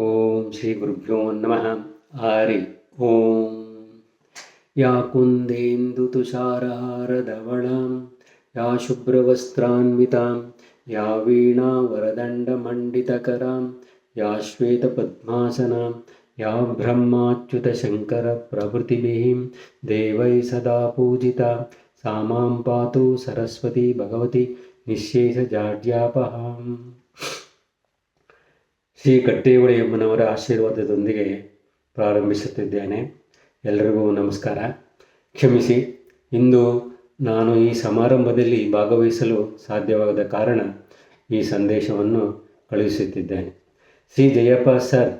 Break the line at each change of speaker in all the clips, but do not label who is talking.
ॐ श्रीगुरुभ्यो नमः। हरि ॐ या याकुन्देन्दुतुषारहारधवणां या शुभ्रवस्त्रान्वितां या वीणावरदण्डमण्डितकरां या श्वेतपद्मासनां या ब्रह्माच्युतशङ्करप्रभृतिभिः देवैः सदा पूजिता सा मां पातु सरस्वती भगवती निःशेषजाड्यापहाम्। ಶ್ರೀ ಕಟ್ಟೇವಳಿಯಮ್ಮನವರ ಆಶೀರ್ವಾದದೊಂದಿಗೆ ಪ್ರಾರಂಭಿಸುತ್ತಿದ್ದೇನೆ. ಎಲ್ಲರಿಗೂ ನಮಸ್ಕಾರ. ಕ್ಷಮಿಸಿ, ಇಂದು ನಾನು ಈ ಸಮಾರಂಭದಲ್ಲಿ ಭಾಗವಹಿಸಲು ಸಾಧ್ಯವಾಗದ ಕಾರಣ ಈ ಸಂದೇಶವನ್ನು ಕಳುಹಿಸುತ್ತಿದ್ದೇನೆ. ಶ್ರೀ ಜಯಪ್ಪ ಸರ್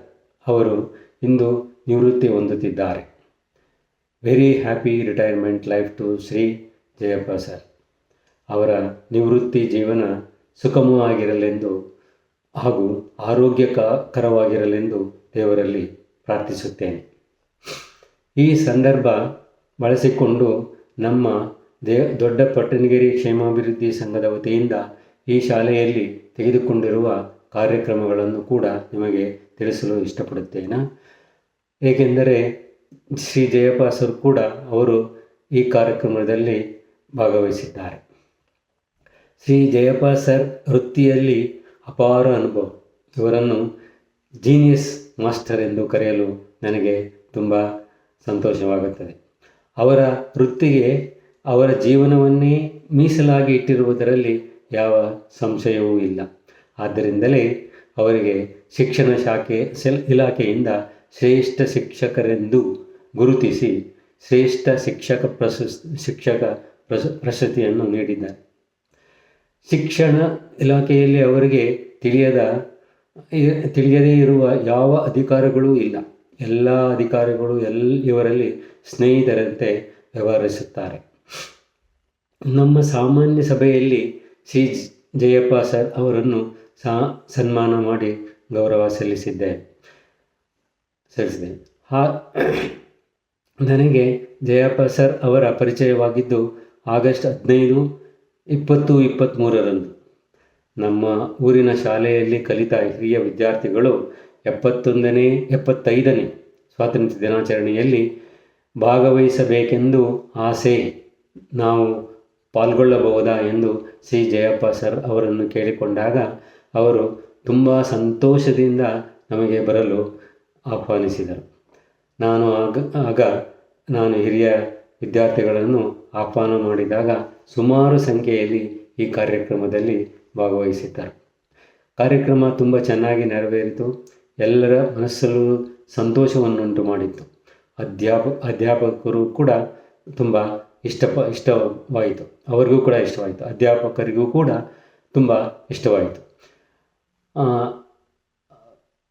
ಅವರು ಇಂದು ನಿವೃತ್ತಿ ಹೊಂದುತ್ತಿದ್ದಾರೆ. Very happy retirement life to Shri Jayappa sir. ಅವರ ನಿವೃತ್ತಿ ಜೀವನ ಸುಗಮವಾಗಿರಲೆಂದು ಹಾಗೂ ಆರೋಗ್ಯಕರವಾಗಿರಲೆಂದು ದೇವರಲ್ಲಿ ಪ್ರಾರ್ಥಿಸುತ್ತೇನೆ. ಈ ಸಂದರ್ಭ ಬಳಸಿಕೊಂಡು ನಮ್ಮ ದೇ, ದೊಡ್ಡ ಪಟ್ಟಣಗಿರಿ ಕ್ಷೇಮಾಭಿವೃದ್ಧಿ ಸಂಘದ ವತಿಯಿಂದ ಈ ಶಾಲೆಯಲ್ಲಿ ತೆಗೆದುಕೊಂಡಿರುವ ಕಾರ್ಯಕ್ರಮಗಳನ್ನು ಕೂಡ ನಿಮಗೆ ತಿಳಿಸಲು ಇಷ್ಟಪಡುತ್ತೇನೆ. ಏಕೆಂದರೆ ಶ್ರೀ ಜಯಪಾಸರು ಸರ್ ಕೂಡ ಅವರು ಈ ಕಾರ್ಯಕ್ರಮದಲ್ಲಿ ಭಾಗವಹಿಸಿದ್ದಾರೆ. ಶ್ರೀ ಜಯಪಾಸರ್ ಸರ್ ವೃತ್ತಿಯಲ್ಲಿ ಅಪಾರ ಅನುಭವ. ಇವರನ್ನು ಜೀನಿಯಸ್ ಮಾಸ್ಟರ್ ಎಂದು ಕರೆಯಲು ನನಗೆ ತುಂಬ ಸಂತೋಷವಾಗುತ್ತದೆ. ಅವರ ವೃತ್ತಿಗೆ ಅವರ ಜೀವನವನ್ನೇ ಮೀಸಲಾಗಿ ಇಟ್ಟಿರುವುದರಲ್ಲಿ ಯಾವ ಸಂಶಯವೂ ಇಲ್ಲ. ಆದ್ದರಿಂದಲೇ ಅವರಿಗೆ ಶಿಕ್ಷಣ ಶಾಖೆ, ಸೆಲ್ ಇಲಾಖೆಯಿಂದ ಶ್ರೇಷ್ಠ ಶಿಕ್ಷಕರೆಂದು ಗುರುತಿಸಿ ಶ್ರೇಷ್ಠ ಶಿಕ್ಷಕ ಪ್ರಶಸ್, ಶಿಕ್ಷಕ ಪ್ರಶ ಪ್ರಶಸ್ತಿಯನ್ನು ನೀಡಿದ್ದಾರೆ. ಶಿಕ್ಷಣ ಇಲಾಖೆಯಲ್ಲಿ ಅವರಿಗೆ ತಿಳಿಯದ ತಿಳಿಯದೇ ಇರುವ ಯಾವ ಅಧಿಕಾರಗಳೂ ಇಲ್ಲ. ಎಲ್ಲ ಅಧಿಕಾರಿಗಳು ಎಲ್, ಇವರಲ್ಲಿ ಸ್ನೇಹಿತರಂತೆ ವ್ಯವಹರಿಸುತ್ತಾರೆ. ನಮ್ಮ ಸಾಮಾನ್ಯ ಸಭೆಯಲ್ಲಿ ಸಿ ಜಯಪ್ಪ ಸರ್ ಅವರನ್ನು ಸಾ, ಸನ್ಮಾನ ಮಾಡಿ ಗೌರವ ಸಲ್ಲಿಸಿದ್ದೆ, ಸಲ್ಲಿಸಿದೆ. ಹಾ, ನನಗೆ ಜಯಪ್ಪ ಸರ್ ಅವರ ಪರಿಚಯವಾಗಿದ್ದು ಆಗಸ್ಟ್ ಹದಿನೈದು ಇಪ್ಪತ್ತು ಇಪ್ಪತ್ತ್ಮೂರರಂದು ನಮ್ಮ ಊರಿನ ಶಾಲೆಯಲ್ಲಿ ಕಲಿತ ಹಿರಿಯ ವಿದ್ಯಾರ್ಥಿಗಳು ಎಪ್ಪತ್ತೊಂದನೇ, ಎಪ್ಪತ್ತೈದನೇ ಸ್ವಾತಂತ್ರ್ಯ ದಿನಾಚರಣೆಯಲ್ಲಿ ಭಾಗವಹಿಸಬೇಕೆಂದು ಆಸೆ ನಾವು ಪಾಲ್ಗೊಳ್ಳಬಹುದಾ ಎಂದು ಸಿ. ಜಯಪ್ಪ ಸರ್ ಅವರನ್ನು ಕೇಳಿಕೊಂಡಾಗ ಅವರು ತುಂಬ ಸಂತೋಷದಿಂದ ನಮಗೆ ಬರಲು ಆಹ್ವಾನಿಸಿದರು. ನಾನು ಆಗ ಆಗ ನಾನು ಹಿರಿಯ ವಿದ್ಯಾರ್ಥಿಗಳನ್ನು ಆಹ್ವಾನ ಮಾಡಿದಾಗ ಸುಮಾರು ಸಂಖ್ಯೆಯಲ್ಲಿ ಈ ಕಾರ್ಯಕ್ರಮದಲ್ಲಿ ಭಾಗವಹಿಸಿದ್ದರು. ಕಾರ್ಯಕ್ರಮ ತುಂಬ ಚೆನ್ನಾಗಿ ನೆರವೇರಿತು. ಎಲ್ಲರ ಮನಸ್ಸಲ್ಲೂ ಸಂತೋಷವನ್ನುಂಟು ಮಾಡಿತ್ತು. ಅಧ್ಯಾಪ, ಅಧ್ಯಾಪಕರು ಕೂಡ ತುಂಬ ಇಷ್ಟಪ, ಇಷ್ಟವಾಯಿತು. ಅವರಿಗೂ ಕೂಡ ಇಷ್ಟವಾಯಿತು. ಅಧ್ಯಾಪಕರಿಗೂ ಕೂಡ ತುಂಬ ಇಷ್ಟವಾಯಿತು.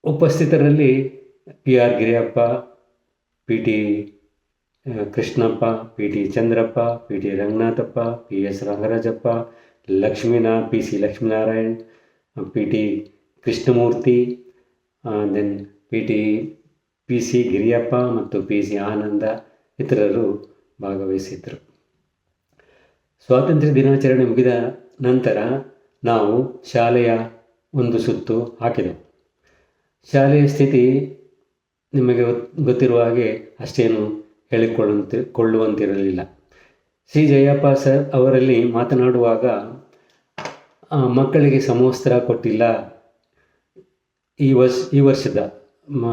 ಉಪಸ್ಥಿತರಲ್ಲಿ P R Giriyappa, P T Krishnappa, P T Chandrappa, P T Ranganathappa, P S Rangarajappa ಲಕ್ಷ್ಮೀನಾ P C Lakshminarayan, P T Krishnamurthy then P T, P C Giriyappa ಮತ್ತು ಪಿ ಸಿ ಆನಂದ ಇತರರು ಭಾಗವಹಿಸಿದ್ದರು. ಸ್ವಾತಂತ್ರ್ಯ ದಿನಾಚರಣೆ ಮುಗಿದ ನಂತರ ನಾವು ಶಾಲೆಯ ಒಂದು ಸುತ್ತು ಹಾಕಿದೆವು. ಶಾಲೆಯ ಸ್ಥಿತಿ ನಿಮಗೆ ಗೊತ್ತಿರುವ ಹಾಗೆ ಅಷ್ಟೇನು ಹೇಳಿಕೊಳ್ಳುವಂತೆ ಕೊಳ್ಳುವಂತಿರಲಿಲ್ಲ ಸಿ. ಜಯಪ್ಪ ಸರ್ ಅವರಲ್ಲಿ ಮಾತನಾಡುವಾಗ ಮಕ್ಕಳಿಗೆ ಸಮವಸ್ತ್ರ ಕೊಟ್ಟಿಲ್ಲ. ಈ ವರ್ಷ, ಈ ವರ್ಷದ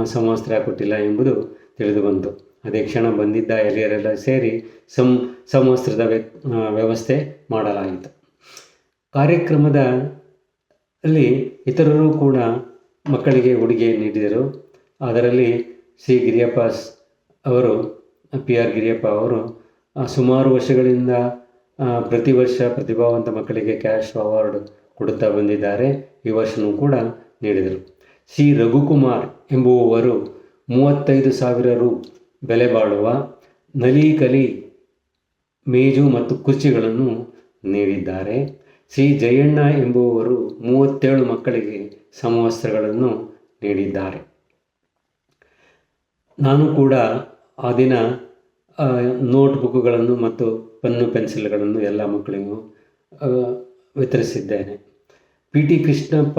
ಸಮವಸ್ತ್ರ ಕೊಟ್ಟಿಲ್ಲ ಎಂಬುದು ತಿಳಿದು ಬಂತು ಅದೇ ಕ್ಷಣ ಬಂದಿದ್ದ ಎಲೆಯರೆಲ್ಲ ಸೇರಿ ಸಂ, ಸಮವಸ್ತ್ರದ ವ್ಯವಸ್ಥೆ ಮಾಡಲಾಯಿತು. ಕಾರ್ಯಕ್ರಮದ ಅಲ್ಲಿ ಇತರರು ಕೂಡ ಮಕ್ಕಳಿಗೆ ಉಡುಗೆ ನೀಡಿದರು. ಅದರಲ್ಲಿ ಶ್ರೀ ಗಿರಿಯಪ್ಪ ಅವರು ಪಿ ಆರ್ ಗಿರಿಯಪ್ಪ ಅವರು ಸುಮಾರು ವರ್ಷಗಳಿಂದ ಪ್ರತಿ ವರ್ಷ ಪ್ರತಿಭಾವಂತ ಮಕ್ಕಳಿಗೆ ಕ್ಯಾಶ್ ಅವಾರ್ಡ್ ಕೊಡುತ್ತಾ ಬಂದಿದ್ದಾರೆ. ಈ ವರ್ಷನೂ ಕೂಡ ನೀಡಿದರು. ಸಿ. ರಘುಕುಮಾರ್ ಎಂಬುವವರು ಮೂವತ್ತೈದು ಸಾವಿರ ರು ಬೆಲೆ ಬಾಳುವ ನಲಿಕಲಿ ಮೇಜು ಮತ್ತು ಕುರ್ಚಿಗಳನ್ನು ನೀಡಿದ್ದಾರೆ. ಸಿ. ಜಯಣ್ಣ ಎಂಬುವವರು ಮೂವತ್ತೇಳು ಮಕ್ಕಳಿಗೆ ಸಮವಸ್ತ್ರಗಳನ್ನು ನೀಡಿದ್ದಾರೆ. ನಾನು ಕೂಡ ಆ ದಿನ ನೋಟ್ಬುಕ್ಗಳನ್ನು ಮತ್ತು ಪೆನ್ನು, ಪೆನ್ಸಿಲ್ಗಳನ್ನು ಎಲ್ಲ ಮಕ್ಕಳಿಗೂ ವಿತರಿಸಿದ್ದೇನೆ. ಪಿ ಟಿ ಕೃಷ್ಣಪ್ಪ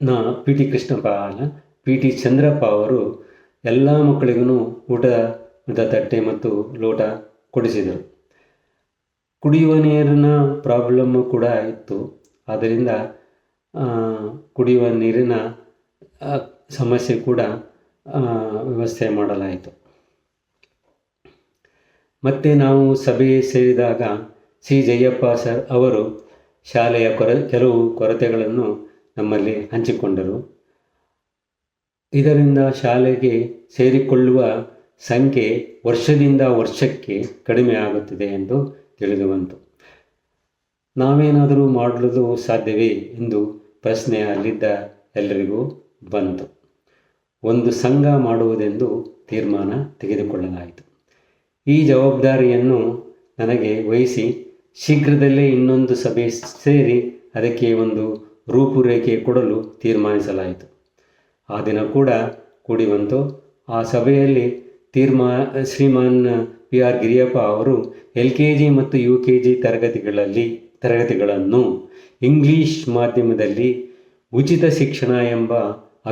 ನ, ಪಿ ಟಿ ಕೃಷ್ಣಪ್ಪ ಅಲ್ಲ, ಪಿ ಟಿ ಚಂದ್ರಪ್ಪ ಅವರು ಎಲ್ಲ ಮಕ್ಕಳಿಗೂ ಊಟದ ತಟ್ಟೆ ಮತ್ತು ಲೋಟ ಕೊಡಿಸಿದರು. ಕುಡಿಯುವ ನೀರಿನ ಪ್ರಾಬ್ಲಮ್ ಕೂಡ ಇತ್ತು. ಆದ್ದರಿಂದ ಕುಡಿಯುವ ನೀರಿನ ಸಮಸ್ಯೆ ಕೂಡ ವ್ಯವಸ್ಥೆ ಮಾಡಲಾಯಿತು. ಮತ್ತೆ ನಾವು ಸಭೆ ಸೇರಿದಾಗ ಸಿ ಜಯಪ್ಪ ಸರ್ ಅವರು ಶಾಲೆಯ ಕೊರ, ಕೆಲವು ಕೊರತೆಗಳನ್ನು ನಮ್ಮಲ್ಲಿ ಹಂಚಿಕೊಂಡರು. ಇದರಿಂದ ಶಾಲೆಗೆ ಸೇರಿಕೊಳ್ಳುವ ಸಂಖ್ಯೆ ವರ್ಷದಿಂದ ವರ್ಷಕ್ಕೆ ಕಡಿಮೆ ಆಗುತ್ತಿದೆ ಎಂದು ತಿಳಿದು ಬಂತು ನಾವೇನಾದರೂ ಮಾಡಲು ಸಾಧ್ಯವೇ ಎಂದು ಪ್ರಶ್ನೆ ಅಲ್ಲಿದ್ದ ಎಲ್ಲರಿಗೂ ಬಂತು. ಒಂದು ಸಂಘ ಮಾಡುವುದೆಂದು ತೀರ್ಮಾನ ತೆಗೆದುಕೊಳ್ಳಲಾಯಿತು. ಈ ಜವಾಬ್ದಾರಿಯನ್ನು ನನಗೆ ವಹಿಸಿ ಶೀಘ್ರದಲ್ಲೇ ಇನ್ನೊಂದು ಸಭೆ ಸೇರಿ ಅದಕ್ಕೆ ಒಂದು ರೂಪುರೇಖೆ ಕೊಡಲು ತೀರ್ಮಾನಿಸಲಾಯಿತು. ಆ ದಿನ ಕೂಡ ಕೂಡಿ ಬಂತು ಆ ಸಭೆಯಲ್ಲಿ ತೀರ್ಮಾ, ಶ್ರೀಮಾನ್ ಪಿ ಆರ್ ಗಿರಿಯಪ್ಪ ಅವರು ಎಲ್ ಕೆ ಜಿ ಮತ್ತು ಯು ಕೆ ಜಿ ತರಗತಿಗಳಲ್ಲಿ, ತರಗತಿಗಳನ್ನು ಇಂಗ್ಲಿಷ್ ಮಾಧ್ಯಮದಲ್ಲಿ ಉಚಿತ ಶಿಕ್ಷಣ ಎಂಬ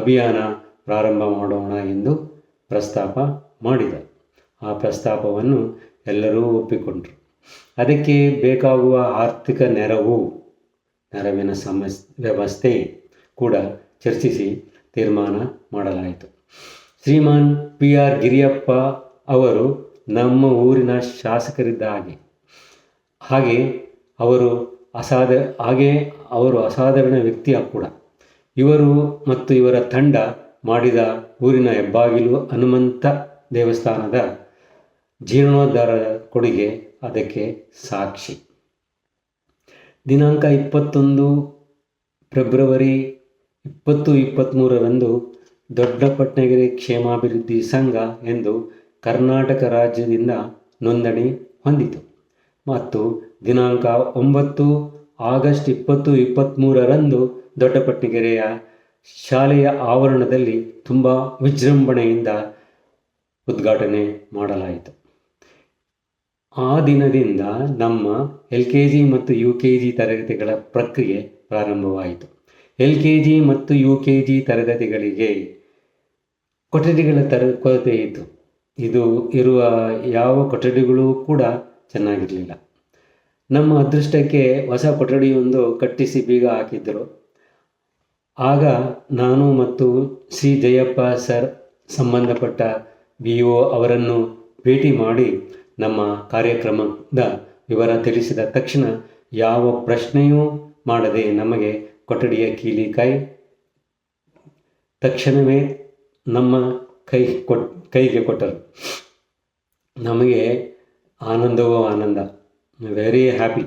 ಅಭಿಯಾನ ಪ್ರಾರಂಭ ಮಾಡೋಣ ಎಂದು ಪ್ರಸ್ತಾಪ ಮಾಡಿದರು. ಆ ಪ್ರಸ್ತಾಪವನ್ನು ಎಲ್ಲರೂ ಒಪ್ಪಿಕೊಂಡರು. ಅದಕ್ಕೆ ಬೇಕಾಗುವ ಆರ್ಥಿಕ ನೆರವು, ನೆರವಿನ ಸಮಸ್, ವ್ಯವಸ್ಥೆ ಕೂಡ ಚರ್ಚಿಸಿ ತೀರ್ಮಾನ ಮಾಡಲಾಯಿತು. ಶ್ರೀಮಾನ್ ಪಿ ಆರ್ ಗಿರಿಯಪ್ಪ ಅವರು ನಮ್ಮ ಊರಿನ ಶಾಸಕರಿದ್ದ ಹಾಗೆ ಹಾಗೆ ಅವರು ಅಸಾಧ ಹಾಗೆ ಅವರು ಅಸಾಧಾರಣ ವ್ಯಕ್ತಿಯ ಕೂಡ. ಇವರು ಮತ್ತು ಇವರ ತಂಡ ಮಾಡಿದ ಊರಿನ ಹೆಬ್ಬಾಗಿಲು ಹನುಮಂತ ದೇವಸ್ಥಾನದ ಜೀರ್ಣೋದ್ಧಾರದ ಕೊಡುಗೆ ಅದಕ್ಕೆ ಸಾಕ್ಷಿ. ದಿನಾಂಕ ಇಪ್ಪತ್ತೊಂದು ಫೆಬ್ರವರಿ ಇಪ್ಪತ್ತು ಇಪ್ಪತ್ತ್ಮೂರರಂದು ದೊಡ್ಡಪಟ್ನಗಿರಿ ಕ್ಷೇಮಾಭಿವೃದ್ಧಿ ಸಂಘ ಎಂದು ಕರ್ನಾಟಕ ರಾಜ್ಯದಿಂದ ನೋಂದಣಿ ಹೊಂದಿತು. ಮತ್ತು ದಿನಾಂಕ ಒಂಬತ್ತು ಆಗಸ್ಟ್ ಇಪ್ಪತ್ತು ಇಪ್ಪತ್ತ್ಮೂರರಂದು ದೊಡ್ಡಪಟ್ಟಿಗೆರೆಯ ಶಾಲೆಯ ಆವರಣದಲ್ಲಿ ತುಂಬ ವಿಜೃಂಭಣೆಯಿಂದ ಉದ್ಘಾಟನೆ ಮಾಡಲಾಯಿತು. ಆ ದಿನದಿಂದ ನಮ್ಮ ಎಲ್ ಕೆ ಜಿ ಮತ್ತು ಯು ಕೆ ಜಿ ತರಗತಿಗಳ ಪ್ರಕ್ರಿಯೆ ಪ್ರಾರಂಭವಾಯಿತು. ಎಲ್ ಕೆ ಜಿ ಮತ್ತು ಯು ಕೆ ಜಿ ತರಗತಿಗಳಿಗೆ ಕೊಠಡಿಗಳ ತರ, ಕೊರತೆ ಇತ್ತು. ಇದು ಇರುವ ಯಾವ ಕೊಠಡಿಗಳೂ ಕೂಡ ಚೆನ್ನಾಗಿರಲಿಲ್ಲ. ನಮ್ಮ ಅದೃಷ್ಟಕ್ಕೆ ಹೊಸ ಕೊಠಡಿಯೊಂದು ಕಟ್ಟಿಸಿ ಬೀಗ ಹಾಕಿದ್ದರು ಆಗ ನಾನು ಮತ್ತು ಸಿ. ಜಯಪ್ಪ ಸರ್ ಸಂಬಂಧಪಟ್ಟ ಬಿ ಒ ಅವರನ್ನು ಭೇಟಿ ಮಾಡಿ ನಮ್ಮ ಕಾರ್ಯಕ್ರಮದ ವಿವರ ತಿಳಿಸಿದ ತಕ್ಷಣ ಯಾವ ಪ್ರಶ್ನೆಯೂ ಮಾಡದೆ ನಮಗೆ ಕೊಠಡಿಯ ಕೀಲಿ ಕೈ, ತಕ್ಷಣವೇ ನಮ್ಮ ಕೈ ಕೊಟ್, ಕೈಗೆ ಕೊಟ್ಟರು. ನಮಗೆ ಆನಂದವೋ ಆನಂದ. ವೆರಿ ಹ್ಯಾಪಿ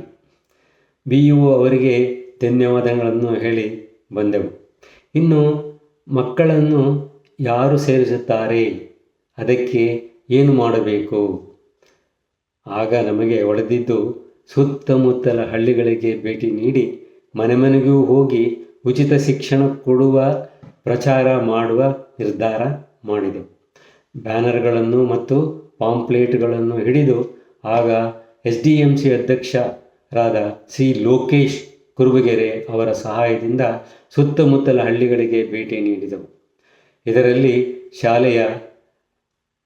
ಬಿ ಯು ಅವರಿಗೆ ಧನ್ಯವಾದಗಳನ್ನು ಹೇಳಿ ಬಂದೆವು. ಇನ್ನು ಮಕ್ಕಳನ್ನು ಯಾರು ಸೇರಿಸುತ್ತಾರೆ? ಅದಕ್ಕೆ ಏನು ಮಾಡಬೇಕು? ಆಗ ನಮಗೆ ಒಳದಿದ್ದು ಸುತ್ತಮುತ್ತಲ ಹಳ್ಳಿಗಳಿಗೆ ಭೇಟಿ ನೀಡಿ ಮನೆ ಮನೆಗೂ ಹೋಗಿ ಉಚಿತ ಶಿಕ್ಷಣ ಕೊಡುವ ಪ್ರಚಾರ ಮಾಡುವ ನಿರ್ಧಾರ ಮಾಡಿದೆ. ಬ್ಯಾನರ್ಗಳನ್ನು ಮತ್ತು ಪಾಂಪ್ಲೇಟ್ಗಳನ್ನು ಹಿಡಿದು ಆಗ ಎಸ್ ಡಿ ಎಂ ಸಿ ಅಧ್ಯಕ್ಷರಾದ ಸಿ ಲೋಕೇಶ್ ಕುರುಬಗೆರೆ ಅವರ ಸಹಾಯದಿಂದ ಸುತ್ತಮುತ್ತಲ ಹಳ್ಳಿಗಳಿಗೆ ಭೇಟಿ ನೀಡಿದವು. ಇದರಲ್ಲಿ ಶಾಲೆಯ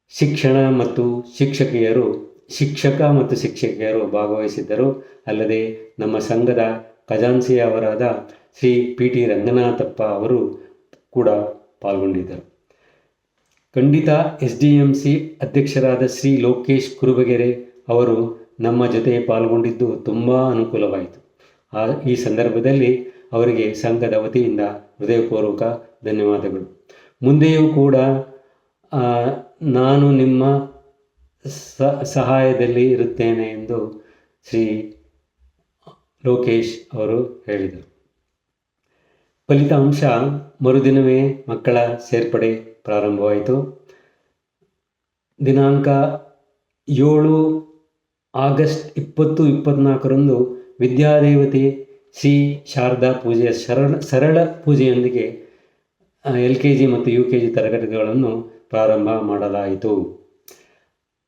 ಶಿಕ್ಷಣ ಮತ್ತು ಶಿಕ್ಷಕಿಯರು, ಶಿಕ್ಷಕ ಮತ್ತು ಶಿಕ್ಷಕಿಯರು ಭಾಗವಹಿಸಿದ್ದರು. ಅಲ್ಲದೆ ನಮ್ಮ ಸಂಘದ ಖಜಾನ್ಸಿಯವರಾದ ಶ್ರೀ ಪಿ ಟಿ ರಂಗನಾಥಪ್ಪ ಅವರು ಕೂಡ ಪಾಲ್ಗೊಂಡಿದ್ದರು. ಖಂಡಿತ ಎಸ್ ಡಿ ಎಂ ಸಿ ಅಧ್ಯಕ್ಷರಾದ ಶ್ರೀ ಲೋಕೇಶ್ ಕುರುಬಗೆರೆ ಅವರು ನಮ್ಮ ಜೊತೆ ಪಾಲ್ಗೊಂಡಿದ್ದು ತುಂಬ ಅನುಕೂಲವಾಯಿತು. ಆ, ಈ ಸಂದರ್ಭದಲ್ಲಿ ಅವರಿಗೆ ಸಂಘದ ವತಿಯಿಂದ ಹೃದಯಪೂರ್ವಕ ಧನ್ಯವಾದಗಳು. ಮುಂದೆಯೂ ಕೂಡ ನಾನು ನಿಮ್ಮ ಸಹಾಯದಲ್ಲಿ ಇರುತ್ತೇನೆ ಎಂದು ಶ್ರೀ ಲೋಕೇಶ್ ಅವರು ಹೇಳಿದರು. ಫಲಿತಾಂಶ, ಮರುದಿನವೇ ಮಕ್ಕಳ ಸೇರ್ಪಡೆ ಪ್ರಾರಂಭವಾಯಿತು. ದಿನಾಂಕ ಏಳು ಆಗಸ್ಟ್ ಇಪ್ಪತ್ತು ಇಪ್ಪತ್ತ್ನಾಲ್ಕರಂದು ವಿದ್ಯಾದೇವತೆ ಶ್ರೀ ಶಾರದಾ ಪೂಜೆಯ ಸರಳ ಸರಳ ಪೂಜೆಯೊಂದಿಗೆ ಎಲ್ ಕೆ ಜಿ ಮತ್ತು ಯು ಕೆ ಜಿ ತರಗತಿಗಳನ್ನು ಪ್ರಾರಂಭ ಮಾಡಲಾಯಿತು.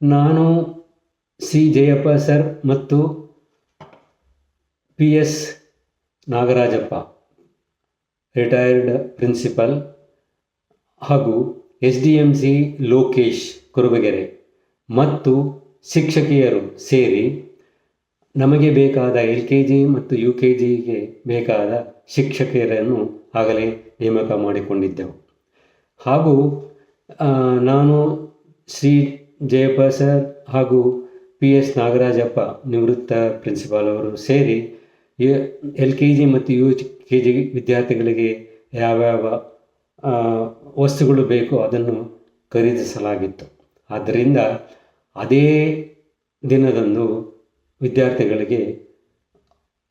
ನಾನು ಸಿ ಜಯಪ್ಪ ಸರ್ ಮತ್ತು P S Nagarajappa, retired principal ಹಾಗೂ S D M C Lokesh Kurubagere ಮತ್ತು ಶಿಕ್ಷಕಿಯರು ಸೇರಿ ನಮಗೆ ಬೇಕಾದ ಎಲ್ ಕೆ ಜಿ ಮತ್ತು ಯು ಕೆ ಜಿಗೆ ಬೇಕಾದ ಶಿಕ್ಷಕಿಯರನ್ನು ಆಗಲೇ ನೇಮಕ ಮಾಡಿಕೊಂಡಿದ್ದೆವು. ಹಾಗೂ ನಾನು ಶ್ರೀ ಜಯಪ್ಪ ಹಾಗೂ ಪಿ ಎಸ್ ನಾಗರಾಜಪ್ಪ ನಿವೃತ್ತ ಪ್ರಿನ್ಸಿಪಾಲ್ ಅವರು ಸೇರಿ ಎಲ್ ಕೆ ಜಿ ಮತ್ತು ಯು ಕೆ ಜಿ ವಿದ್ಯಾರ್ಥಿಗಳಿಗೆ ಯಾವ್ಯಾವ ವಸ್ತುಗಳು ಬೇಕೋ ಅದನ್ನು ಖರೀದಿಸಲಾಗಿತ್ತು. ಆದ್ದರಿಂದ ಅದೇ ದಿನದಂದು ವಿದ್ಯಾರ್ಥಿಗಳಿಗೆ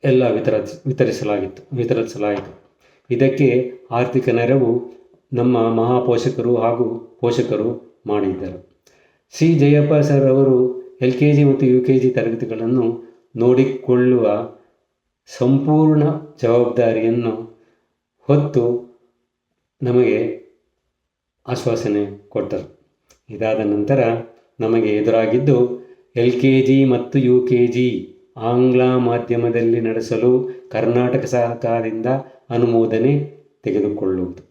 ಎಲ್ಲ ವಿತರ, ವಿತರಿಸಲಾಗಿತ್ತು, ವಿತರಿಸಲಾಯಿತು. ಇದಕ್ಕೆ ಆರ್ಥಿಕ ನೆರವು ನಮ್ಮ ಮಹಾಪೋಷಕರು ಹಾಗೂ ಪೋಷಕರು ಮಾಡಿದ್ದರು. ಸಿ. ಜಯಪ್ಪ ಸರ್ ಅವರು ಎಲ್ ಕೆ ಜಿ ಮತ್ತು ಯು ಕೆ ಜಿ ತರಗತಿಗಳನ್ನು ನೋಡಿಕೊಳ್ಳುವ ಸಂಪೂರ್ಣ ಜವಾಬ್ದಾರಿಯನ್ನು ಹೊತ್ತು ನಮಗೆ ಆಶ್ವಾಸನೆ ಕೊಟ್ಟರು. ಇದಾದ ನಂತರ ನಮಗೆ ಎದುರಾಗಿದ್ದು ಎಲ್ ಕೆ ಜಿ ಮತ್ತು ಯು ಕೆ ಜಿ ಆಂಗ್ಲ ಮಾಧ್ಯಮದಲ್ಲಿ ನಡೆಸಲು ಕರ್ನಾಟಕ ಸರ್ಕಾರದಿಂದ ಅನುಮೋದನೆ ತೆಗೆದುಕೊಳ್ಳುವುದು.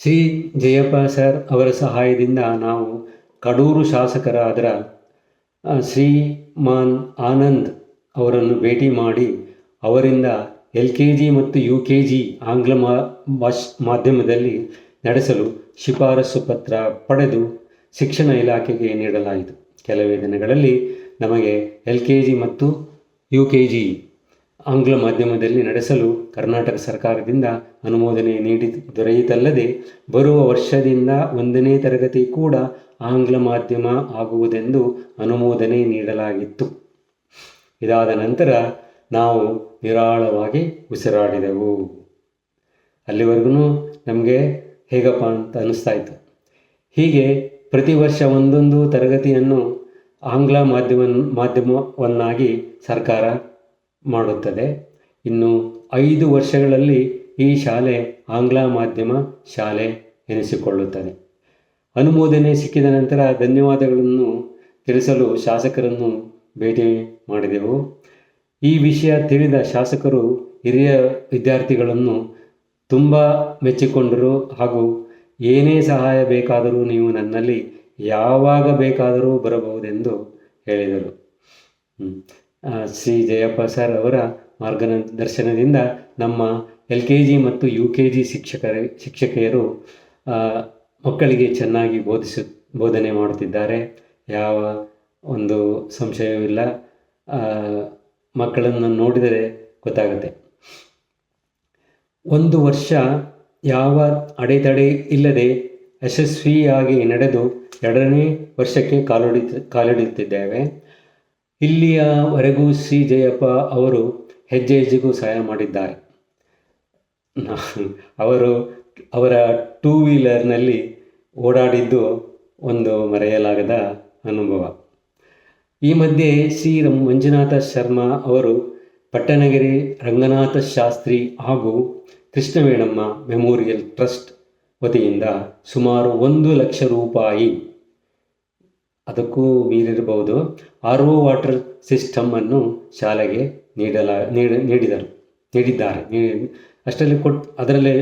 ಶ್ರೀ ಜಯಪ್ಪ ಸರ್ ಅವರ ಸಹಾಯದಿಂದ ನಾವು ಕಡೂರು ಶಾಸಕರಾದ ಶ್ರೀಮಾನ್ ಆನಂದ್ ಅವರನ್ನು ಭೇಟಿ ಮಾಡಿ ಅವರಿಂದ ಎಲ್ ಕೆ ಜಿ ಮತ್ತು ಯು ಕೆ ಜಿ ಆಂಗ್ಲ ಮಾಧ್ಯಮದಲ್ಲಿ ನಡೆಸಲು ಶಿಫಾರಸು ಪತ್ರ ಪಡೆದು ಶಿಕ್ಷಣ ಇಲಾಖೆಗೆ ನೀಡಲಾಯಿತು. ಕೆಲವೇ ದಿನಗಳಲ್ಲಿ ನಮಗೆ ಎಲ್ ಕೆ ಜಿ ಮತ್ತು ಯು ಕೆ ಜಿ ಆಂಗ್ಲ ಮಾಧ್ಯಮದಲ್ಲಿ ನಡೆಸಲು ಕರ್ನಾಟಕ ಸರ್ಕಾರದಿಂದ ಅನುಮೋದನೆ ನೀಡಿ ದೊರೆಯಿತಲ್ಲದೆ ಬರುವ ವರ್ಷದಿಂದ ಒಂದನೇ ತರಗತಿ ಕೂಡ ಆಂಗ್ಲ ಮಾಧ್ಯಮ ಆಗುವುದೆಂದು ಅನುಮೋದನೆ ನೀಡಲಾಗಿತ್ತು. ಇದಾದ ನಂತರ ನಾವು ನಿರಾಳವಾಗಿ ಉಸಿರಾಡಿದೆವು. ಅಲ್ಲಿವರೆಗೂ ನಮಗೆ ಹೇಗಪ್ಪ ಅಂತ ಅನ್ನಿಸ್ತಾ ಇತ್ತು. ಹೀಗೆ ಪ್ರತಿ ವರ್ಷ ಒಂದೊಂದು ತರಗತಿಯನ್ನು ಆಂಗ್ಲ ಮಾಧ್ಯಮ ಮಾಧ್ಯಮವನ್ನಾಗಿ ಸರ್ಕಾರ ಮಾಡುತ್ತದೆ. ಇನ್ನು ಐದು ವರ್ಷಗಳಲ್ಲಿ ಈ ಶಾಲೆ ಆಂಗ್ಲ ಮಾಧ್ಯಮ ಶಾಲೆ ಎನಿಸಿಕೊಳ್ಳುತ್ತದೆ. ಅನುಮೋದನೆ ಸಿಕ್ಕಿದ ನಂತರ ಧನ್ಯವಾದಗಳನ್ನು ತಿಳಿಸಲು ಶಾಸಕರನ್ನು ಭೇಟಿ ಮಾಡಿದೆವು. ಈ ವಿಷಯ ತಿಳಿದ ಶಾಸಕರು ಹಿರಿಯ ವಿದ್ಯಾರ್ಥಿಗಳನ್ನು ತುಂಬ ಮೆಚ್ಚಿಕೊಂಡರು ಹಾಗೂ ಏನೇ ಸಹಾಯ ಬೇಕಾದರೂ ನೀವು ನನ್ನಲ್ಲಿ ಯಾವಾಗ ಬೇಕಾದರೂ ಬರಬಹುದೆಂದು ಹೇಳಿದರು. ಶ್ರೀ ಜಯಪ್ಪ ಸರ್ ಅವರ ಮಾರ್ಗದರ್ಶನದಿಂದ ನಮ್ಮ ಎಲ್ ಕೆ ಜಿ ಮತ್ತು ಯು ಕೆ ಜಿ ಶಿಕ್ಷಕರ, ಶಿಕ್ಷಕಿಯರು ಮಕ್ಕಳಿಗೆ ಚೆನ್ನಾಗಿ ಬೋಧಿಸು, ಬೋಧನೆ ಮಾಡುತ್ತಿದ್ದಾರೆ. ಯಾವ ಒಂದು ಸಂಶಯವಿಲ್ಲ ಮಕ್ಕಳನ್ನು ನೋಡಿದರೆ ಗೊತ್ತಾಗುತ್ತೆ. ಒಂದು ವರ್ಷ ಯಾವ ಅಡೆತಡೆ ಇಲ್ಲದೆ ಯಶಸ್ವಿಯಾಗಿ ನಡೆದು ಎರಡನೇ ವರ್ಷಕ್ಕೆ ಕಾಲೊಡಿ ಕಾಲಿಡುತ್ತಿದ್ದೇವೆ. ಇಲ್ಲಿಯವರೆಗೂ ಸಿ ಜಯಪ್ಪ ಅವರು ಹೆಜ್ಜೆ ಹೆಜ್ಜೆಗೂ ಸಹಾಯ ಮಾಡಿದ್ದಾರೆ. ಅವರು ಅವರ ಟೂ ವೀಲರ್ನಲ್ಲಿ ಓಡಾಡಿದ್ದು ಒಂದು ಮರೆಯಲಾಗದ ಅನುಭವ. ಈ ಮಧ್ಯೆ ಸಿ. ಮಂಜುನಾಥ ಶರ್ಮಾ ಅವರು ಪಟ್ಟಣಗಿರಿ ರಂಗನಾಥ ಶಾಸ್ತ್ರಿ ಹಾಗೂ ಕೃಷ್ಣವೇಣಮ್ಮ ಮೆಮೋರಿಯಲ್ ಟ್ರಸ್ಟ್ ವತಿಯಿಂದ ಸುಮಾರು ಒಂದು ಲಕ್ಷ ರೂಪಾಯಿ. ಅದಕ್ಕೂ ಮೀರಿರಬಹುದು. ಆರ್ ಒ ವಾಟರ್ ಸಿಸ್ಟಮನ್ನು ಶಾಲೆಗೆ ನೀಡಲ, ನೀಡ, ನೀಡಿದರು, ನೀಡಿದ್ದಾರೆ. ಅಷ್ಟರಲ್ಲಿ ಕೊಟ್ಟು ಅದರಲ್ಲೇ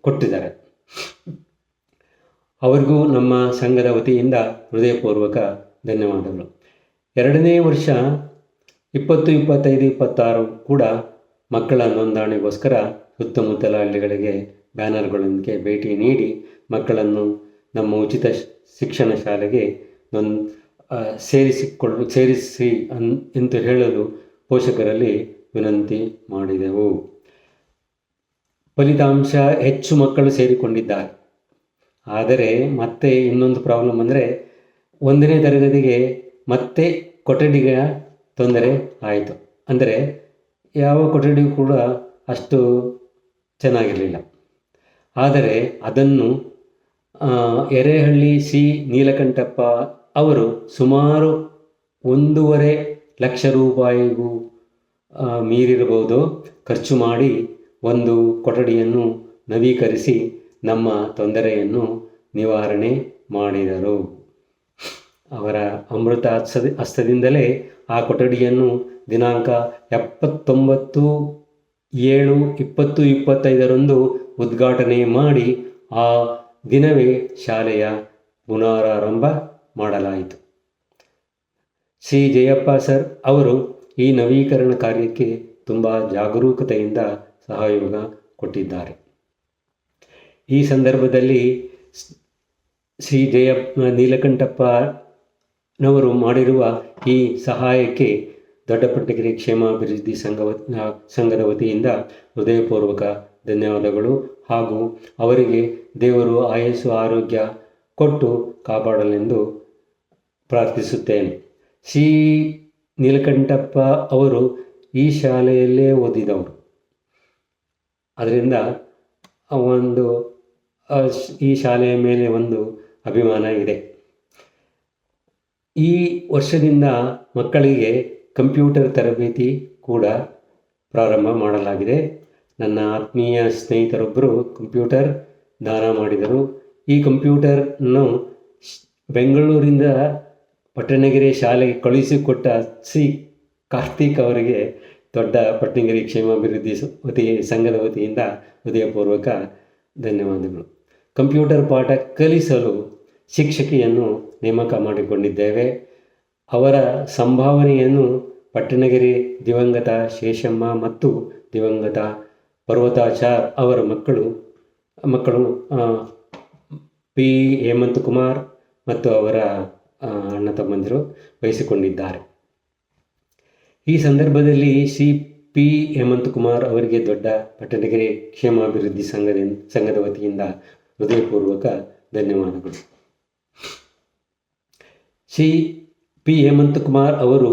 ಕೊಟ್ಟಿದ್ದಾರೆ. ಅವರಿಗೂ ನಮ್ಮ ಸಂಘದ ವತಿಯಿಂದ ಹೃದಯಪೂರ್ವಕ ಧನ್ಯವಾದಗಳು. ಎರಡನೇ ವರ್ಷ ಇಪ್ಪತ್ತು, ಇಪ್ಪತ್ತೈದು, ಇಪ್ಪತ್ತಾರು ಕೂಡ ಮಕ್ಕಳ ನೋಂದಣಿಗೋಸ್ಕರ ಸುತ್ತಮುತ್ತಲ ಹಳ್ಳಿಗಳಿಗೆ ಬ್ಯಾನರ್ಗಳೊಂದಿಗೆ ಭೇಟಿ ನೀಡಿ ಮಕ್ಕಳನ್ನು ನಮ್ಮ ಉಚಿತ ಶಿಕ್ಷಣ ಶಾಲೆಗೆ ನೊಂದ್ ಸೇರಿಸಿಕೊಳ್ಳು ಸೇರಿಸಿ ಅನ್, ಎಂದು ಹೇಳಲು ಪೋಷಕರಲ್ಲಿ ವಿನಂತಿ ಮಾಡಿದೆವು. ಫಲಿತಾಂಶ ಹೆಚ್ಚು ಮಕ್ಕಳು ಸೇರಿಕೊಂಡಿದ್ದಾರೆ. ಆದರೆ ಮತ್ತೆ ಇನ್ನೊಂದು ಪ್ರಾಬ್ಲಮ್ ಅಂದರೆ ಒಂದನೇ ತರಗತಿಗೆ ಮತ್ತೆ ಕೊಠಡಿಗೆ ತೊಂದರೆ ಆಯಿತು. ಅಂದರೆ ಯಾವ ಕೊಠಡಿಯೂ ಕೂಡ ಅಷ್ಟು ಚೆನ್ನಾಗಿರಲಿಲ್ಲ. ಆದರೆ ಅದನ್ನು ಎರೆಹಳ್ಳಿ ಸಿ. ನೀಲಕಂಠಪ್ಪ ಅವರು ಸುಮಾರು ಒಂದೂವರೆ ಲಕ್ಷ ರೂಪಾಯಿಗೂ ಮೀರಿರಬಹುದು ಖರ್ಚು ಮಾಡಿ ಒಂದು ಕೊಠಡಿಯನ್ನು ನವೀಕರಿಸಿ ನಮ್ಮ ತೊಂದರೆಯನ್ನು ನಿವಾರಣೆ ಮಾಡಿದರು. ಅವರ ಅಮೃತ ಹಸ್ತದ ಹಸ್ತದಿಂದಲೇ ಆ ಕೊಠಡಿಯನ್ನು ದಿನಾಂಕ ಎಪ್ಪತ್ತೊಂಬತ್ತು ಏಳು, ಇಪ್ಪತ್ತು, ಇಪ್ಪತ್ತೈದರಂದು ಉದ್ಘಾಟನೆ ಮಾಡಿ ಆ ದಿನವೇ ಶಾಲೆಯ ಪುನರಾರಂಭ ಮಾಡಲಾಯಿತು. ಶ್ರೀ ಜಯಪ್ಪ ಸರ್ ಅವರು ಈ ನವೀಕರಣ ಕಾರ್ಯಕ್ಕೆ ತುಂಬ ಜಾಗರೂಕತೆಯಿಂದ ಸಹಯೋಗ ಕೊಟ್ಟಿದ್ದಾರೆ. ಈ ಸಂದರ್ಭದಲ್ಲಿ ಶ್ರೀ ಜಯ ನೀಲಕಂಠಪ್ಪನವರು ಮಾಡಿರುವ ಈ ಸಹಾಯಕ್ಕೆ ದೊಡ್ಡಪಟ್ಟಗಿರಿ ಕ್ಷೇಮಾಭಿವೃದ್ಧಿ ಸಂಘ ಸಂಘದ ವತಿಯಿಂದ ಹೃದಯಪೂರ್ವಕ ಧನ್ಯವಾದಗಳು. ಹಾಗೂ ಅವರಿಗೆ ದೇವರು ಆಯಸ್ಸು, ಆರೋಗ್ಯ ಕೊಟ್ಟು ಕಾಪಾಡಲೆಂದು ಪ್ರಾರ್ಥಿಸುತ್ತೇನೆ. ಸಿ ನೀಲಕಂಠಪ್ಪ ಅವರು ಈ ಶಾಲೆಯಲ್ಲೇ ಓದಿದವರು. ಅದರಿಂದ ಒಂದು ಈ ಶಾಲೆಯ ಮೇಲೆ ಒಂದು ಅಭಿಮಾನ ಇದೆ. ಈ ವರ್ಷದಿಂದ ಮಕ್ಕಳಿಗೆ ಕಂಪ್ಯೂಟರ್ ತರಬೇತಿ ಕೂಡ ಪ್ರಾರಂಭ ಮಾಡಲಾಗಿದೆ. ನನ್ನ ಆತ್ಮೀಯ ಸ್ನೇಹಿತರೊಬ್ಬರು ಕಂಪ್ಯೂಟರ್ ದಾನ ಮಾಡಿದರು. ಈ ಕಂಪ್ಯೂಟರನ್ನು ಬೆಂಗಳೂರಿಂದ ಪಟ್ಟಣಗೆರೆ ಶಾಲೆಗೆ ಕಳುಹಿಸಿಕೊಟ್ಟ ಸಿ. ಕಾರ್ತಿಕ್ ಅವರಿಗೆ ದೊಡ್ಡ ಪಟ್ಟಣಗೆರೆ ಕ್ಷೇಮಾಭಿವೃದ್ಧಿ ವತಿ, ಸಂಘದ ವತಿಯಿಂದ ಹೃದಯಪೂರ್ವಕ ಧನ್ಯವಾದಗಳು. ಕಂಪ್ಯೂಟರ್ ಪಾಠ ಕಲಿಸಲು ಶಿಕ್ಷಕಿಯನ್ನು ನೇಮಕ ಮಾಡಿಕೊಂಡಿದ್ದೇವೆ. ಅವರ ಸಂಭಾವನೆಯನ್ನು ಪಟ್ಟಣಗೆರೆ ದಿವಂಗತ ಶೇಷಮ್ಮ ಮತ್ತು ದಿವಂಗತ ಪರ್ವತಾಚಾರ್ ಅವರ ಮಕ್ಕಳು ಮಕ್ಕಳು ಪಿ. ಹೇಮಂತ್ ಕುಮಾರ್ ಮತ್ತು ಅವರ ಅಣ್ಣ ತಮ್ಮಂದಿರು ವಹಿಸಿಕೊಂಡಿದ್ದಾರೆ. ಈ ಸಂದರ್ಭದಲ್ಲಿ ಸಿ ಪಿ. ಹೇಮಂತ್ ಕುಮಾರ್ ಅವರಿಗೆ ದೊಡ್ಡ ಪಟ್ಟಣಗೆರೆ ಕ್ಷೇಮಾಭಿವೃದ್ಧಿ ಸಂಘದ ಸಂಘದ ವತಿಯಿಂದ ಹೃದಯಪೂರ್ವಕ ಧನ್ಯವಾದಗಳು. ಶ್ರೀ ಪಿ ಹೇಮಂತ್ ಕುಮಾರ್ ಅವರು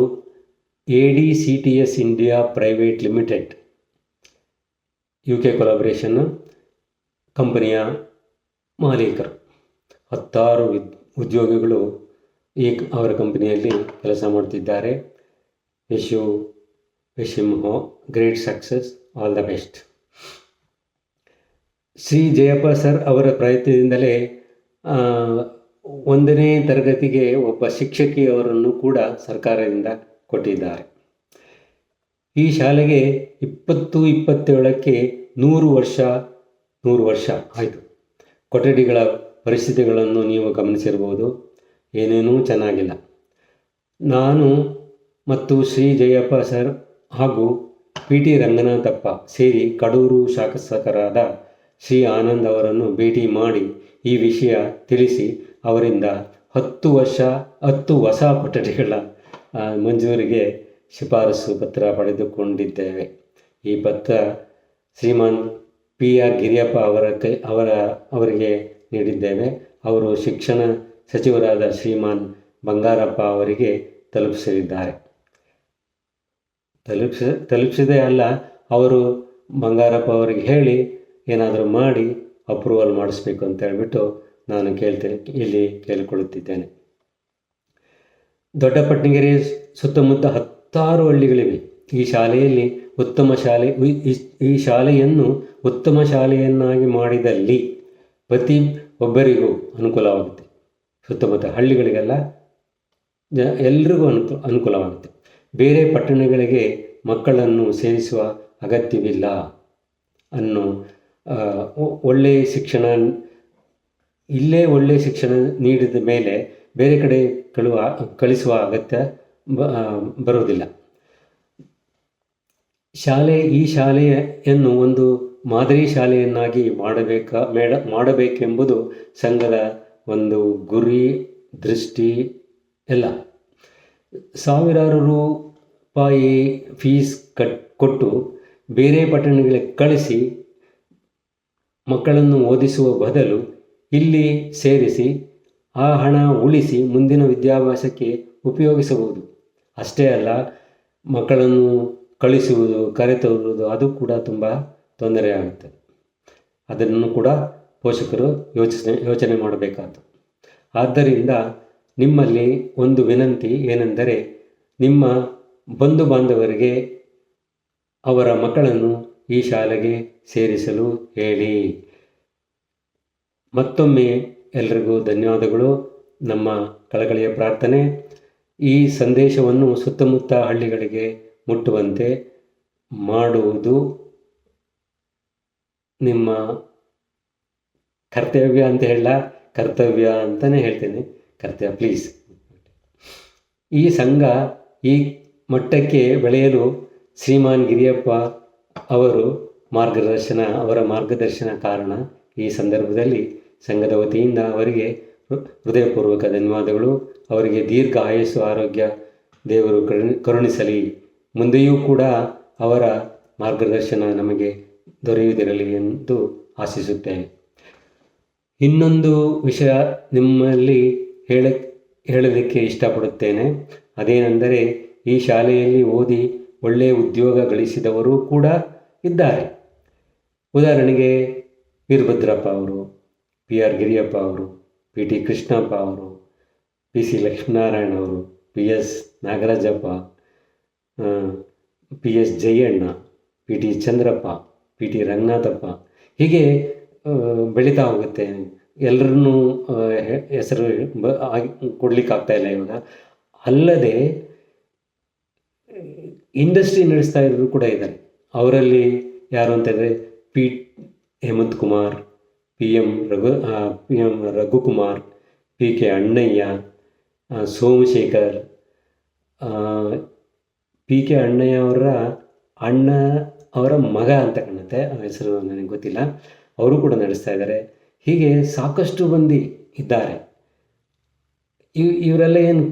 A D C T S India private limited, U K collaboration company ಮಾಲೀಕರು. ಹತ್ತಾರು ವಿದ್ ಉದ್ಯೋಗಿಗಳು ಈ ಅವರ ಕಂಪನಿಯಲ್ಲಿ ಕೆಲಸ ಮಾಡುತ್ತಿದ್ದಾರೆ ವಿಶ್ ಯು ಹೋ great success, all the best. Shri Jayappa sir ಅವರ ಪ್ರಯತ್ನದಿಂದಲೇ ಒಂದನೇ ತರಗತಿಗೆ ಒಬ್ಬ ಶಿಕ್ಷಕಿಯವರನ್ನು ಕೂಡ ಸರ್ಕಾರದಿಂದ ಕೊಟ್ಟಿದ್ದಾರೆ. ಈ ಶಾಲೆಗೆ ಇಪ್ಪತ್ತು ಇಪ್ಪತ್ತೇಳಕ್ಕೆ ನೂರು ವರ್ಷ ನೂರು ವರ್ಷ ಆಯಿತು. ಕೊಠಡಿಗಳ ಪರಿಸ್ಥಿತಿಗಳನ್ನು ನೀವು ಗಮನಿಸಿರ್ಬೋದು ಏನೇನೂ ಚೆನ್ನಾಗಿಲ್ಲ. ನಾನು ಮತ್ತು ಶ್ರೀ ಜಯಪ್ಪ ಸರ್ ಹಾಗೂ ಪಿ ಟಿ ರಂಗನಾಥಪ್ಪ ಸೇರಿ ಕಡೂರು ಶಾಸಕರಾದ ಶ್ರೀ ಆನಂದ್ ಅವರನ್ನು ಭೇಟಿ ಮಾಡಿ ಈ ವಿಷಯ ತಿಳಿಸಿ ಅವರಿಂದ ಹತ್ತು ವರ್ಷ, ಹತ್ತು ಹೊಸ ಕೊಠಡಿಗಳ ಮಂಜೂರಿಗೆ ಶಿಫಾರಸು ಪತ್ರ ಪಡೆದುಕೊಂಡಿದ್ದೇವೆ. ಈ ಪತ್ರ ಶ್ರೀಮಾನ್ ಪಿ ಆರ್ ಗಿರಿಯಪ್ಪ ಅವರ ಕೈ, ಅವರ, ಅವರಿಗೆ ನೀಡಿದ್ದೇವೆ. ಅವರು ಶಿಕ್ಷಣ ಸಚಿವರಾದ ಶ್ರೀಮಾನ್ ಬಂಗಾರಪ್ಪ ಅವರಿಗೆ ತಲುಪಿಸಲಿದ್ದಾರೆ. ತಲುಪಿಸ, ತಲುಪಿಸಿದೆ ಅಲ್ಲ, ಅವರು ಬಂಗಾರಪ್ಪ ಅವರಿಗೆ ಹೇಳಿ ಏನಾದರೂ ಮಾಡಿ ಅಪ್ರೂವಲ್ ಮಾಡಿಸ್ಬೇಕು ಅಂತ ಹೇಳ್ಬಿಟ್ಟು ನಾನು ಕೇಳ್ತೇನೆ, ಇಲ್ಲಿ ಕೇಳಿಕೊಳ್ಳುತ್ತಿದ್ದೇನೆ. ದೊಡ್ಡಪಟ್ಟಣಗೆರೆ ಸುತ್ತಮುತ್ತ ಹತ್ತಾರು ಹಳ್ಳಿಗಳಿವೆ. ಈ ಶಾಲೆಯಲ್ಲಿ ಉತ್ತಮ ಶಾಲೆ, ಈ- ಶಾಲೆಯನ್ನು ಉತ್ತಮ ಶಾಲೆಯನ್ನಾಗಿ ಮಾಡಿದಲ್ಲಿ ಪ್ರತಿ ಒಬ್ಬರಿಗೂ ಅನುಕೂಲವಾಗುತ್ತೆ. ಸುತ್ತಮುತ್ತ ಹಳ್ಳಿಗಳಿಗೆಲ್ಲ ಜ, ಎಲ್ರಿಗೂ ಅನುಕೂ, ಅನುಕೂಲವಾಗುತ್ತೆ. ಬೇರೆ ಪಟ್ಟಣಗಳಿಗೆ ಮಕ್ಕಳನ್ನು ಸೇರಿಸುವ ಅಗತ್ಯವಿಲ್ಲ ಅನ್ನೋ ಒಳ್ಳೆಯ ಶಿಕ್ಷಣ ಇಲ್ಲೇ ಒಳ್ಳೆಯ ಶಿಕ್ಷಣ ನೀಡಿದ ಮೇಲೆ ಬೇರೆ ಕಡೆ ಕಳುವ, ಕಳಿಸುವ ಅಗತ್ಯ ಬರೋದಿಲ್ಲ. ಶಾಲೆ, ಈ ಶಾಲೆಯನ್ನು ಒಂದು ಮಾದರಿ ಶಾಲೆಯನ್ನಾಗಿ ಮಾಡಬೇಕ, ಮೇಡ, ಮಾಡಬೇಕೆಂಬುದು ಸಂಘದ ಒಂದು ಗುರಿ, ದೃಷ್ಟಿ, ಎಲ್ಲ. ಸಾವಿರಾರು ರೂಪಾಯಿ ಫೀಸ್ ಕಟ್, ಕೊಟ್ಟು ಬೇರೆ ಪಟ್ಟಣಗಳಿಗೆ ಕಳಿಸಿ ಮಕ್ಕಳನ್ನು ಓದಿಸುವ ಬದಲು ಇಲ್ಲಿ ಸೇರಿಸಿ ಆ ಹಣ ಉಳಿಸಿ ಮುಂದಿನ ವಿದ್ಯಾಭ್ಯಾಸಕ್ಕೆ ಉಪಯೋಗಿಸಬಹುದು. ಅಷ್ಟೇ ಅಲ್ಲ, ಮಕ್ಕಳನ್ನು ಕಳಿಸುವುದು, ಕರೆತರುವುದು ಅದು ಕೂಡ ತುಂಬ ತೊಂದರೆ ಆಗುತ್ತೆ ಅದನ್ನು ಕೂಡ ಪೋಷಕರು ಯೋಚನೆ ಯೋಚನೆ ಮಾಡಬೇಕಾದ್ದು. ಆದ್ದರಿಂದ ನಿಮ್ಮಲ್ಲಿ ಒಂದು ವಿನಂತಿ ಏನೆಂದರೆ, ನಿಮ್ಮ ಬಂಧು ಬಾಂಧವರಿಗೆ ಅವರ ಮಕ್ಕಳನ್ನು ಈ ಶಾಲೆಗೆ ಸೇರಿಸಲು ಹೇಳಿ. ಮತ್ತೊಮ್ಮೆ ಎಲ್ರಿಗೂ ಧನ್ಯವಾದಗಳು. ನಮ್ಮ ಕಳಕಳಿಯ ಪ್ರಾರ್ಥನೆ ಈ ಸಂದೇಶವನ್ನು ಸುತ್ತಮುತ್ತ ಹಳ್ಳಿಗಳಿಗೆ ಮುಟ್ಟುವಂತೆ ಮಾಡುವುದು ನಿಮ್ಮ ಕರ್ತವ್ಯ ಅಂತ ಹೇಳ, ಕರ್ತವ್ಯ ಅಂತಲೇ ಹೇಳ್ತೇನೆ. ಕರ್ತವ್ಯ ಪ್ಲೀಸ್ ಈ ಸಂಘ ಈ ಮಟ್ಟಕ್ಕೆ ಬೆಳೆಯಲು ಶ್ರೀಮಾನ್ ಗಿರಿಯಪ್ಪ ಅವರು ಮಾರ್ಗದರ್ಶನ, ಅವರ ಮಾರ್ಗದರ್ಶನ ಕಾರಣ ಈ ಸಂದರ್ಭದಲ್ಲಿ ಸಂಘದ ವತಿಯಿಂದ ಅವರಿಗೆ ಹೃದಯಪೂರ್ವಕ ಧನ್ಯವಾದಗಳು. ಅವರಿಗೆ ದೀರ್ಘ ಆಯಸ್ಸು, ಆರೋಗ್ಯ, ದೇವರು ಕರುಣಿ, ಕರುಣಿಸಲಿ. ಮುಂದೆಯೂ ಕೂಡ ಅವರ ಮಾರ್ಗದರ್ಶನ ನಮಗೆ ದೊರೆಯುವುದಿರಲಿ ಎಂದು ಆಶಿಸುತ್ತೇನೆ. ಇನ್ನೊಂದು ವಿಷಯ ನಿಮ್ಮಲ್ಲಿ ಹೇಳ, ಹೇಳಲಿಕ್ಕೆ ಇಷ್ಟಪಡುತ್ತೇನೆ. ಅದೇನೆಂದರೆ, ಈ ಶಾಲೆಯಲ್ಲಿ ಓದಿ ಒಳ್ಳೆಯ ಉದ್ಯೋಗ ಗಳಿಸಿದವರು ಕೂಡ ಇದ್ದಾರೆ. ಉದಾಹರಣೆಗೆ ವೀರಭದ್ರಪ್ಪ ಅವರು. ಪಿ ಆರ್ ಗಿರಿಯಪ್ಪ ಅವರು ಪಿ ಟಿ ಕೃಷ್ಣಪ್ಪ ಅವರು ಪಿ ಸಿ ಲಕ್ಷ್ಮೀನಾರಾಯಣ ಅವರು P S Nagarajappa P S Jayanna P T Chandrappa P T Ranganathappa. ಹೀಗೆ ಬೆಳೀತಾ ಹೋಗುತ್ತೆ. ಎಲ್ಲರನ್ನೂ ಹೆಸರು ಬ ಕೊಡ್ಲಿಕ್ಕೆ ಆಗ್ತಾ ಇಲ್ಲ ಇವಾಗ. ಅಲ್ಲದೆ, ಇಂಡಸ್ಟ್ರಿ ನಡೆಸ್ತಾ ಇರೋರು ಕೂಡ ಇದ್ದಾರೆ. ಅವರಲ್ಲಿ ಯಾರು ಅಂತಂದರೆ P, Hemanth Kumar P M Raghu P M Raghukumar P K Annayya Somashekar P K Annayya ಅವರ ಅಣ್ಣ ಅವರ ಮಗ ಅಂತ ಕಾಣುತ್ತೆ. ಅವರ ಹೆಸರು ನನಗೆ ಗೊತ್ತಿಲ್ಲ. ಅವರು ಕೂಡ ನಡೆಸ್ತಾ ಇದ್ದಾರೆ. ಹೀಗೆ ಸಾಕಷ್ಟು ಮಂದಿ ಇದ್ದಾರೆ. ಇವ್, ಇವರೆಲ್ಲ ಏನು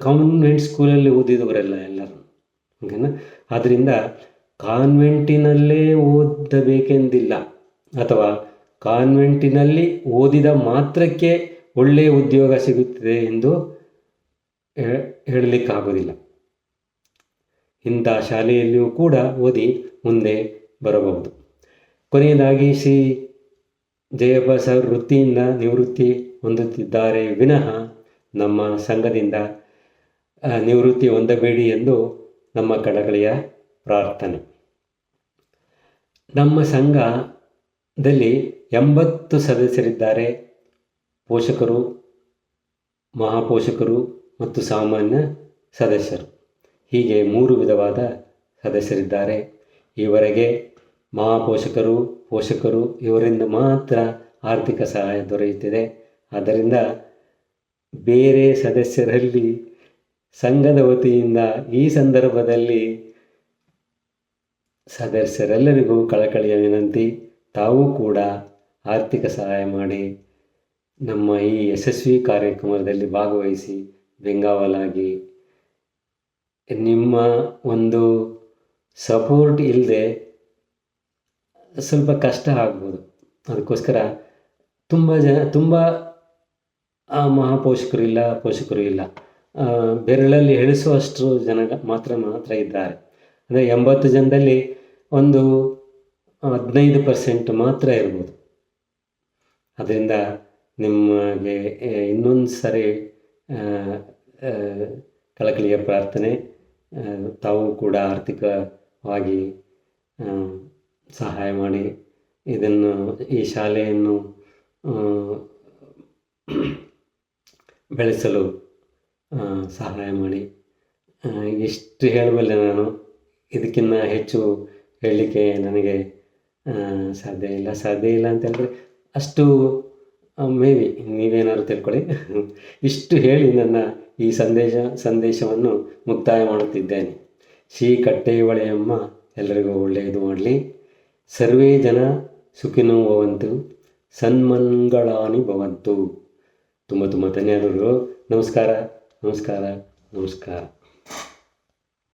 ಕಾನ್ವೆಂಟ್ ಸ್ಕೂಲಲ್ಲಿ ಓದಿದವರೆಲ್ಲ ಎಲ್ಲರೂ ಓಕೆನಾ ಆದ್ದರಿಂದ ಕಾನ್ವೆಂಟಿನಲ್ಲೇ ಓದಬೇಕೆಂದಿಲ್ಲ. ಅಥವಾ ಕಾನ್ವೆಂಟಿನಲ್ಲಿ ಓದಿದ ಮಾತ್ರಕ್ಕೆ ಒಳ್ಳೆಯ ಉದ್ಯೋಗ ಸಿಗುತ್ತದೆ ಎಂದು ಹೇಳಲಿಕ್ಕಾಗೋದಿಲ್ಲ ಇಂಥ ಶಾಲೆಯಲ್ಲಿಯೂ ಕೂಡ ಓದಿ ಮುಂದೆ ಬರಬಹುದು. ಕೊನೆಯದಾಗಿ ಶ್ರೀ ಜಯಪ್ಪ ಸರ್ ವೃತ್ತಿಯಿಂದ ನಿವೃತ್ತಿ ಹೊಂದುತ್ತಿದ್ದಾರೆ ವಿನಃ ನಮ್ಮ ಸಂಘದಿಂದ ನಿವೃತ್ತಿ ಹೊಂದಬೇಡಿ ಎಂದು ನಮ್ಮ ಕಳಕಳಿಯ ಪ್ರಾರ್ಥನೆ. ನಮ್ಮ ಸಂಘದಲ್ಲಿ ಎಂಬತ್ತು ಸದಸ್ಯರಿದ್ದಾರೆ. ಪೋಷಕರು, ಮಹಾಪೋಷಕರು ಮತ್ತು ಸಾಮಾನ್ಯ ಸದಸ್ಯರು. ಹೀಗೆ ಮೂರು ವಿಧವಾದ ಸದಸ್ಯರಿದ್ದಾರೆ. ಈವರೆಗೆ ಮಹಾಪೋಷಕರು, ಪೋಷಕರು ಇವರಿಂದ ಮಾತ್ರ ಆರ್ಥಿಕ ಸಹಾಯ ದೊರೆಯುತ್ತಿದೆ. ಆದ್ದರಿಂದ ಬೇರೆ ಸದಸ್ಯರಲ್ಲಿ ಸಂಘದ ವತಿಯಿಂದ ಈ ಸಂದರ್ಭದಲ್ಲಿ ಸದಸ್ಯರೆಲ್ಲರಿಗೂ ಕಳಕಳಿಯ ವಿನಂತಿ, ತಾವೂ ಕೂಡ ಆರ್ಥಿಕ ಸಹಾಯ ಮಾಡಿ ನಮ್ಮ ಈ ಯಶಸ್ವಿ ಕಾರ್ಯಕ್ರಮದಲ್ಲಿ ಭಾಗವಹಿಸಿ ಬೆಂಗಾವಲಾಗಿ. ನಿಮ್ಮ ಒಂದು ಸಪೋರ್ಟ್ ಇಲ್ಲದೆ ಸ್ವಲ್ಪ ಕಷ್ಟ ಆಗ್ಬೋದು. ಅದಕ್ಕೋಸ್ಕರ ತುಂಬ ಜನ, ತುಂಬ ಮಹಾಪೋಷಕರು ಇಲ್ಲ, ಪೋಷಕರು ಇಲ್ಲ. ಬೆರಳಲ್ಲಿ ಎಣಿಸುವಷ್ಟು ಜನ ಮಾತ್ರ ಮಾತ್ರ ಇದ್ದಾರೆ. ಅಂದರೆ ಎಂಬತ್ತು ಜನದಲ್ಲಿ ಒಂದು ಹದಿನೈದು ಪರ್ಸೆಂಟ್ ಮಾತ್ರ ಇರ್ಬೋದು. ಅದರಿಂದ ನಿಮಗೆ ಇನ್ನೊಂದು ಸರಿ ಕಳಕಳಿಯ ಪ್ರಾರ್ಥನೆ ತಾವು ಕೂಡ ಆರ್ಥಿಕವಾಗಿ ಸಹಾಯ ಮಾಡಿ ಇದನ್ನು ಈ ಶಾಲೆಯನ್ನು ಬೆಳೆಸಲು ಸಹಾಯ ಮಾಡಿ. ಇಷ್ಟು ಹೇಳಬಲ್ಲೆ ನಾನು ಇದಕ್ಕಿಂತ ಹೆಚ್ಚು ಹೇಳಲಿಕ್ಕೆ ನನಗೆ ಸಾಧ್ಯ ಇಲ್ಲ. ಸಾಧ್ಯ ಇಲ್ಲ ಅಂತ ಹೇಳಿದ್ರೆ ಅಷ್ಟು ಮೇ ಬಿ ನೀವೇನಾದ್ರು ತಿಳ್ಕೊಳ್ಳಿ. ಇಷ್ಟು ಹೇಳಿ ನನ್ನ ಈ ಸಂದೇಶ, ಸಂದೇಶವನ್ನು ಮುಕ್ತಾಯ ಮಾಡುತ್ತಿದ್ದೇನೆ. ಶ್ರೀ ಕಟ್ಟೆಯೊಳೆಯಮ್ಮ ಎಲ್ಲರಿಗೂ ಒಳ್ಳೆಯದು ಮಾಡಲಿ. ಸರ್ವೇ ಜನ ಸುಖಿನೋ ಭವಂತು, ಸನ್ಮಂಗಳಾನಿ ಭವಂತು. ತುಂಬ ತುಂಬ ಧನ್ಯವಾದಗಳು. ನಮಸ್ಕಾರ ನಮಸ್ಕಾರ ನಮಸ್ಕಾರ.